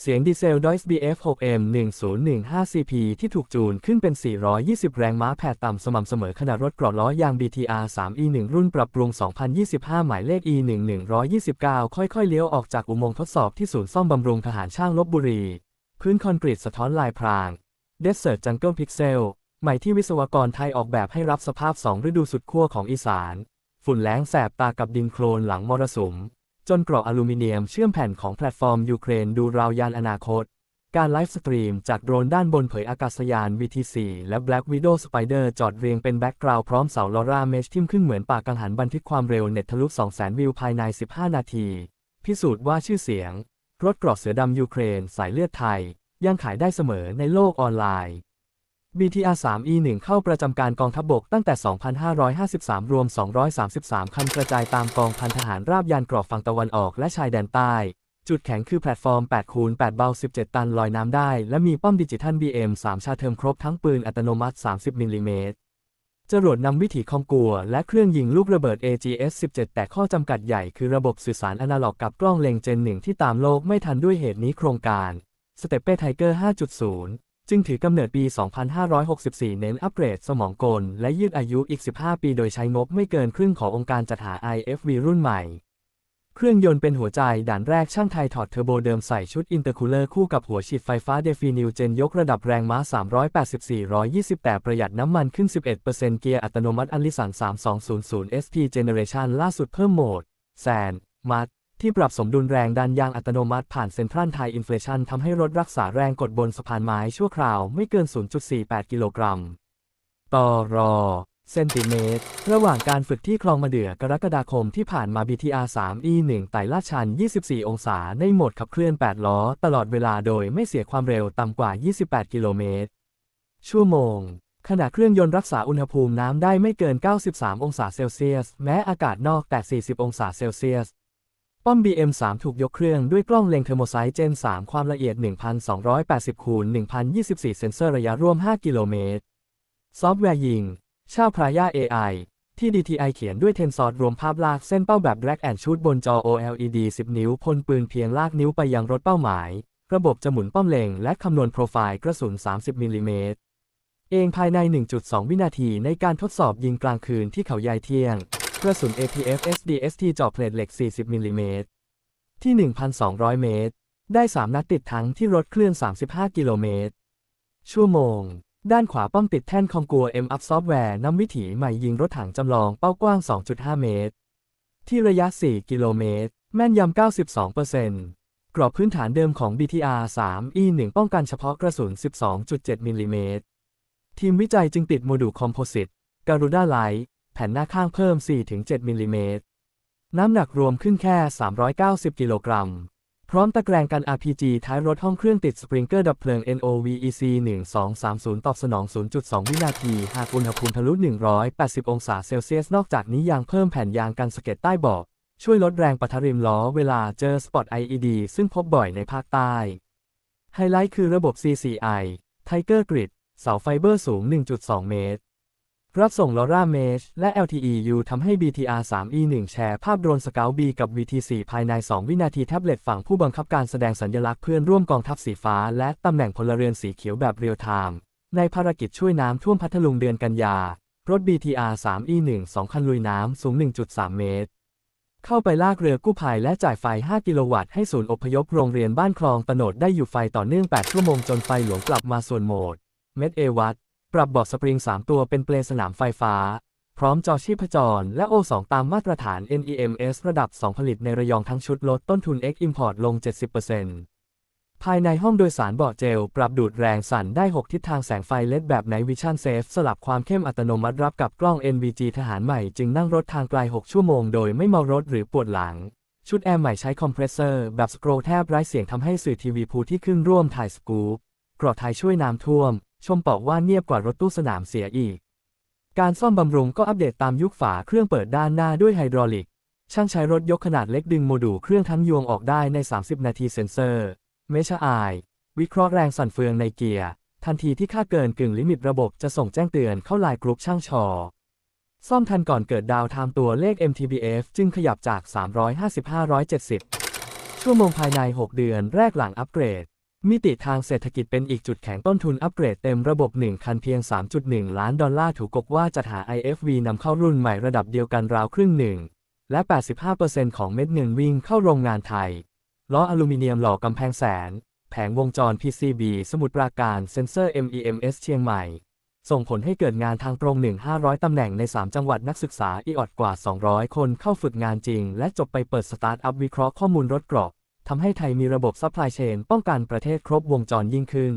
เสียงดีเซล Deutz BF6M 1015 CP ที่ถูกจูนขึ้นเป็น 420 แรงม้าแผดต่ำสม่ำเสมอขนาดรถกรอดล้อยาง BTR 3E1 รุ่นปรับปรุง 2025 หมายเลข E1129 ค่อยๆ เลี้ยวออกจากอุโมงค์ทดสอบที่ศูนย์ซ่อมบำรุงทหารช่างลบบุรี พื้นคอนกรีตสะท้อนลายพราง Desert Jungle Pixel ใหม่ที่วิศวกรไทยออกแบบให้รับสภาพ 2 ฤดูสุดขั้วของอีสาน ฝุ่นแล้งแสบตากับดินโคลนหลังมรสุม จนกราะอลูมิเนียมเชื่อมแผ่นของแพลตฟอร์มยูเครนดูราวยานอนาคต การไลฟ์สตรีมจากโดรนด้านบนเผยอากาศยาน VT4 และ Black Widow Spider จอดเรียงเป็นแบ็กกราวด์พร้อมเสาลอร่าเมชทิ่มขึ้นเหมือนปากกังหันบันทึกความเร็วเน็ตทะลุ 200,000 วิวภายใน 15 นาที พิสูจน์ว่าชื่อเสียง รถกราะเสือดำยูเครน สายเลือดไทย ยังขายได้เสมอในโลกออนไลน์ BTR 3E1 เข้าประจำการกองทัพบบกตั้งแต่ 2553 รวม 233 คันกระจายตามกองพันทหารราบยานกรอบฝั่งตะวันออกและชายแดนใต้ จุดแข็งคือแพลตฟอร์ม 8 คูณ 8 เบา 17 ตันลอยน้ำได้ และมีป้อมดิจิทัล BM 3 ชาเทิมครบทั้งปืนอัตโนมัติ 30 มิลลิเมตรจรวดนำวิถีคอมกัว และเครื่องยิงลูกระเบิด AGS-17 แต่ข้อจำกัดใหญ่คือระบบสื่อสารอนาล็อกกับกล้องเล็งเจนหนึ่งที่ตามโลกไม่ทันด้วยเหตุนี้โครงการสเตปเป้ไทเกอร์5.0 จึงถือกำเนิดปี 2564 เน้นอัปเกรดสมองกล และยืดอายุอีก 15 ปี โดยใช้งบไม่เกินครึ่งขององค์การจัดหา IFV รุ่นใหม่ เครื่องยนต์เป็นหัวใจด่านแรกช่างไทยถอดเทอร์โบเดิมใส่ชุดอินเตอร์คูลเลอร์คู่กับหัวฉีดไฟฟ้าเดฟินิวเจนยกระดับแรงม้า 384-120 แต่ประหยัดน้ำมันขึ้น 11%เกียร์อัตโนมัติอันลิสัน3200 SP Generation ล่าสุดเพิ่มโหมดแซนมัด ที่ปรับสมดุลแรงดันยางอัตโนมัติผ่านเซ็นทรัลไทยอินฟลชันทำให้รถรักษาแรงกดบนสะพานไม้ชั่วคราวไม่เกิน 0.48 กิโลกรัม ต่อรอเซนติเมตร ระหว่างการฝึกที่คลองมะเดื่อกรกฎาคมที่ผ่านมา BTR 3 E 1ไต่ลาดชัน 24 องศา ในโหมดขับเคลื่อน 8 ล้อ ตลอดเวลาโดยไม่เสียความเร็วต่ำกว่า 28 กิโลเมตร ชั่วโมง ขณะเครื่องยนต์รักษาอุณหภูมิน้ำได้ไม่เกิน 93 องศาเซลเซียส แม้อากาศนอกแต่ 40 องศาเซลเซียส ป้อม BM3 ถูกยกเครื่องด้วยกล้องเลงเทอร์โมไซต์เจน 3 ความละเอียด 1280คูณ1024 เซนเซอร์ระยะร่วม 5 กิโลเมตร ซอฟต์แวร์ยิง ชาวพรายา AI ที่ DTI เขียนด้วยเทนซอร์รวมภาพลากเส้นเป้าแบบ drag and shoot บนจอ OLED 10 นิ้ว พลปืนเพียงลากนิ้วไปยังรถเป้าหมาย ระบบจะหมุนป้อมเล็งและคำนวณโปรไฟล์กระสุน 30มิลลิเมตรเองภายใน 1.2 วินาทีในการทดสอบยิงกลางคืนที่เขาใหญ่เที่ยง กระสุน APF SDST จาะเพลทเหล็ก 40 มิลลิเมตร ที่ 1,200 เมตร ได้ 3 นัดติดทั้งที่รถเคลื่อน 35 กิโลเมตร ชั่วโมง ด้านขวาป้อมติดแท่นคอมกัว M Up Software นำวิถีใหม่ยิงรถถังจำลองเป้ากว้าง 2.5 เมตร ที่ระยะ 4 กิโลเมตร แม่นยำ 92%กรอบพื้นฐานเดิมของ BTR 3 E 1ป้องกันเฉพาะกระสุน 12.7 มิลลิเมตร ทีมวิจัยจึงติดโมดูลคอมโพสิตการูด้าไลท์ แผ่นหน้าข้างเพิ่ม 4-7 มิลลิเมตร น้ำหนักรวมขึ้นแค่ 390 กิโลกรัม พร้อมตะแกรงกัน RPG ท้ายรถห้องเครื่องติดสปริงเกอร์ดับเพลิง NOVEC 1230 ตอบสนอง 0.2 วินาที หากอุณหภูมิทะลุ 180 องศาเซลเซียส นอกจากนี้ยังเพิ่มแผ่นยางกันสเก็ดใต้เบาะช่วยลดแรงปะทะริมล้อเวลาเจอสปอต IED ซึ่งพบบ่อยในภาคใต้ ไฮไลท์คือระบบ CCI Tiger Grid เสาไฟเบอร์สูง 1.2 เมตร รับส่งลอร่าเมชและ LTE-U ทำให้ BTR 3 E1 แชร์ภาพโดรนสเกล B กับ VT4 ภายใน 2 วินาทีแท็บเล็ตฝั่งผู้บังคับการแสดงสัญลักษณ์เพื่อนร่วมกองทัพสีฟ้า และตำแหน่งพลเรือนสีเขียวแบบเรียลไทม์ในภารกิจช่วยน้ำท่วมพัทลุงเดือนกันยา รถ BTR 3 E1 2 คันลุยน้ำสูง 1.3 เมตร เข้าไปลากเรือกู้ภัยและจ่ายไฟ 5 กิโลวัตต์ให้ศูนย์อพยพโรงเรียนบ้านคลองตโนดได้อยู่ไฟต่อเนื่อง 8 ชั่วโมงจนไฟหลวงกลับมาส่วนโหมด เม็ดเอวัต ปรับเบาะสปริง 3 ตัวเป็นเปลสนามไฟฟ้า พร้อมจอชีพจร และ O2 ตามมาตรฐาน NEMS ระดับ 2 ผลิตในระยองทั้งชุดลดต้นทุน X Import ลง 70%ภายในห้องโดยสารเบาะเจล ปรับดูดแรงสั่นได้ 6 ทิศทางแสงไฟเลดแบบ Night Vision Safe สลับความเข้มอัตโนมัติรับกับกล้อง NVG ทหารใหม่จึงนั่งรถทางไกล 6 ชั่วโมงโดยไม่เมารถหรือปวดหลังชุดแอร์ใหม่ใช้คอมเพรสเซอร์แบบสโครแทบไร้เสียงทำให้สื่อทีวีภูที่ขึ้นร่วมถ่ายสกู๊ปกรอไทยช่วยน้ำท่วม ชมบอกว่าเงียบกว่ารถตู้สนามเสียอีก การซ่อมบำรุงก็อัปเดตตามยุคฝาเครื่องเปิดด้านหน้าด้วยไฮดรอลิก ช่างใช้รถยกขนาดเล็กดึงโมดูลเครื่องทั้งยวงออกได้ใน 30 นาทีเซ็นเซอร์ เมชอายวิเคราะห์แรงสั่นเฟืองในเกียร์ ทันทีที่ค่าเกินกึ่งลิมิตระบบจะส่งแจ้งเตือนเข้าไลน์กรุ๊ปช่างชอซ่อมทันก่อนเกิดดาวไทม์ตัวเลข MTBF จึงขยับจาก 355-170 ชั่วโมงภายใน 6 เดือนแรกหลังอัปเกรด มิติทางเศรษฐกิจเป็นอีกจุดแข็งต้นทุนอัปเกรดเต็มระบบ 1 คันเพียง 3.1 ล้านดอลลาร์ถูกกกว่าจัดหา IFV นำเข้ารุ่นใหม่ระดับเดียวกันราวครึ่งหนึ่ง และ 85%ของเม็ดเงินวิ่งเข้าโรงงานไทย ล้ออลูมิเนียมหล่อกำแพงแสน แผงวงจร PCB สมุทรปราการเซ็นเซอร์ MEMS เชียงใหม่ ส่งผลให้เกิดงานทางตรง 1-500 ตำแหน่งใน 3 จังหวัดนักศึกษาอีออดกว่า 200 คนเข้าฝึกงานจริง และจบไปเปิดสตาร์ทอัพวิเคราะห์ข้อมูลรถกรอบ ทำให้ไทยมีระบบซัพพลายเชนป้องกันประเทศครบวงจรยิ่งขึ้น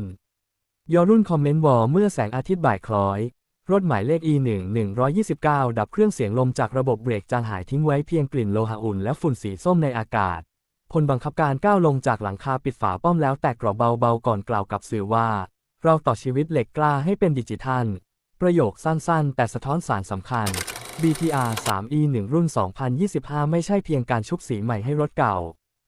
ยอรุ่นคอมเมนต์วอลเมื่อแสงอาทิตย์บ่ายคล้อย รถหมายเลข E1 129 ดับเครื่องเสียงลมจากระบบเบรกจางหายทิ้งไว้เพียงกลิ่นโลหะอุ่นและฝุ่นสีส้มในอากาศพลบังคับการก้าวลงจากหลังคาปิดฝาป้อมแล้วแตกกรอบเบาๆก่อนกล่าวกับสื่อว่า เราต่อชีวิตเหล็กกล้าให้เป็นดิจิทัล ประโยคสั้นๆ แต่สะท้อนสารสำคัญ BTR 3E1 รุ่น 2025 ไม่ใช่เพียงการชุบสีใหม่ให้รถเก่า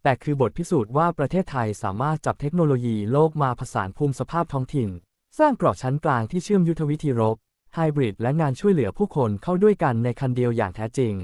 แต่คือบทพิสูจน์ว่าประเทศไทยสามารถจับเทคโนโลยีโลกมาผสานภูมิสภาพท้องถิ่น สร้างเกราะชั้นกลางที่เชื่อมยุทธวิธีรบไฮบริดและงานช่วยเหลือผู้คนเข้าด้วยกันในคันเดียวอย่างแท้จริง